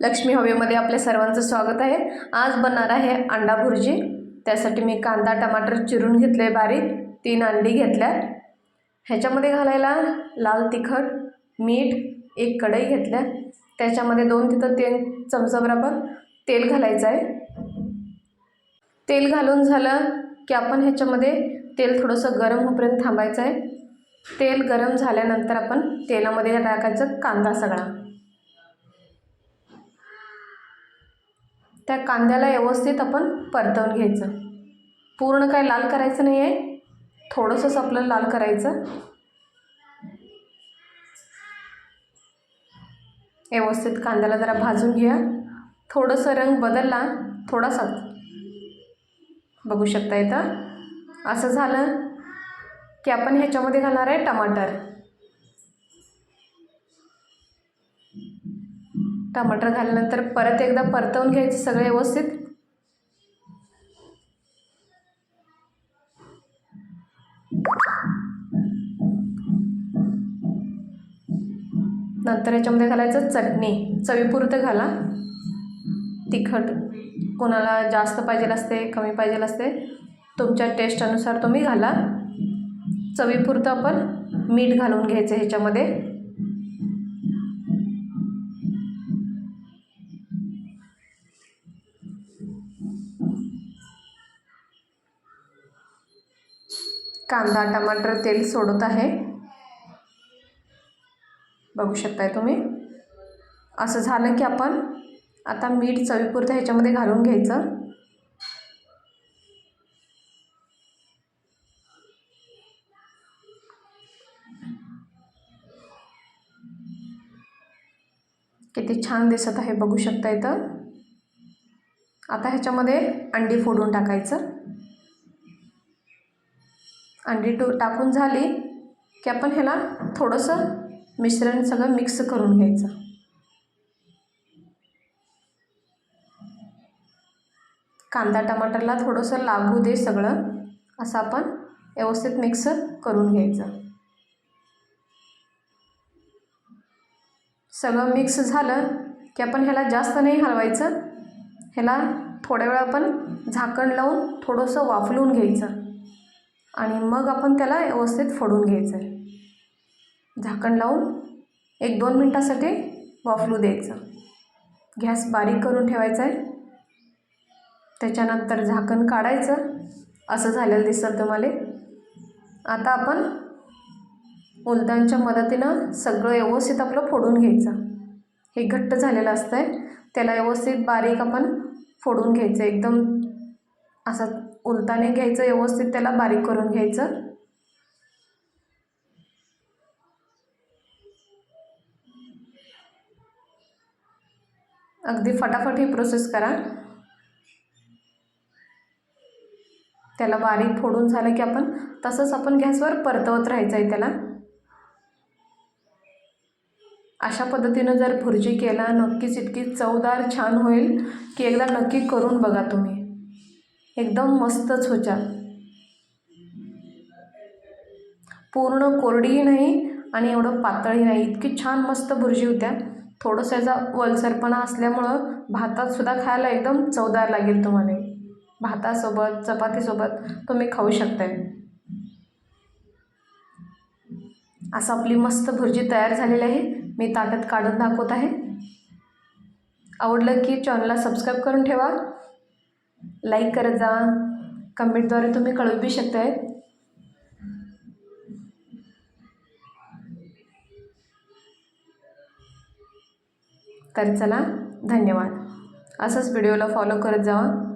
लक्ष्मी हवेमध्ये आपल्या सर्वांचं स्वागत आहे. आज बनणार आहे अंडा भुर्जी. त्यासाठी मी कांदा टमाटर चिरून घेतले बारीक. तीन अंडी घेतल्या ह्याच्यामध्ये घालायला लाल तिखट मीठ एक कढई घेतल्या त्याच्यामध्ये दोन तिथं तीन चमचा बरोबर तेल घालायचं आहे. तेल घालून झालं की आपण ह्याच्यामध्ये तेल थोडंसं गरम होईपर्यंत थांबायचं आहे. तेल गरम झाल्यानंतर आपण तेलामध्ये टाकायचं कांदा सगळा. त्या कांद्याला व्यवस्थित आपण परतवून घ्यायचं. पूर्ण काय लाल करायचं नाही आहे थोडंसंच आपलं लाल करायचं. व्यवस्थित कांद्याला जरा भाजून घ्या थोडंसं रंग बदलला थोडासा. बघू शकता इथं. असं झालं की आपण ह्याच्यामध्ये घालणार आहे टमाटर. टमाटर घातल्यानंतर परत एकदा परतवून घ्यायचं सगळं व्यवस्थित. नंतर याच्यामध्ये घालायचं चटणी. चवीपुरतं घाला. तिखट कोणाला जास्त पाहिजे असते कमी पाहिजे असते तुमच्या टेस्टनुसार तुम्ही घाला. चवीपुरतं आपण मीठ घालून घ्यायचं ह्याच्यामध्ये. कांदा टमाटर तेल सोडत आहे. बघू शकताय तुम्ही. असं झालं की आपण आता मीठ चवीपुरतं ह्याच्यामध्ये घालून घ्यायचं. किती छान दिसत आहे बघू शकता इथं आता ह्याच्यामध्ये अंडी फोडून टाकायचं. अंडी टू टाकून झाली की आपण ह्याला थोडंसं मिश्रण सगळं मिक्स करून घ्यायचं. कांदा टमाटरला थोडंसं लागू दे सगळं असं आपण व्यवस्थित मिक्स करून घ्यायचं. सगळं मिक्स झालं की आपण ह्याला जास्त नाही हलवायचं ह्याला थोड्या वेळ आपण झाकण लावून थोडंसं वाफलून घ्यायचं. आणि मग आपण त्याला व्यवस्थित फोडून घ्यायचं आहे झाकण लावून एक दोन मिनटासाठी वाफलू द्यायचं. गॅस बारीक करून ठेवायचा आहे त्याच्यानंतर झाकण काढायचं. असं झालेलं दिसेल तुम्हाला. आता आपण उलदांच्या मदतीनं सगळं व्यवस्थित आपलं फोडून घ्यायचं. हे घट्ट झालेलं असतं आहे त्याला व्यवस्थित बारीक आपण फोडून घ्यायचं. एकदम असं उलताने घ्यायचं व्यवस्थित त्याला बारीक करून घ्यायचं. अगदी फटाफट ही प्रोसेस करा. त्याला बारीक फोडून झालं की आपण तसंच आपण गॅसवर परतवत राहायचं आहे त्याला. अशा पद्धतीनं जर भुर्जी केला नक्कीच इतकी चवदार छान होईल की एकदा नक्की करून बघा तुम्ही. एकदम मस्तच होत्या. पूर्ण कोरडीही नाही आणि एवढं पातळही नाही. इतकी छान मस्त भुर्जी होत्या. थोडंसं याचा वलसरपणा असल्यामुळं भातातसुद्धा खायला एकदम चवदार लागेल तुम्हाला. भातासोबत चपातीसोबत तुम्ही खाऊ शकताय. असं आपली मस्त भुर्जी तयार झालेली आहे. मी ताटात काढून दाखवत आहे. आवडलं की चॅनलला सबस्क्राईब करून ठेवा. लाईक करत जा. कमेंटद्वारे तुम्ही कळवू बी शकताय. तर चला धन्यवाद. असंच व्हिडिओला फॉलो करत जावा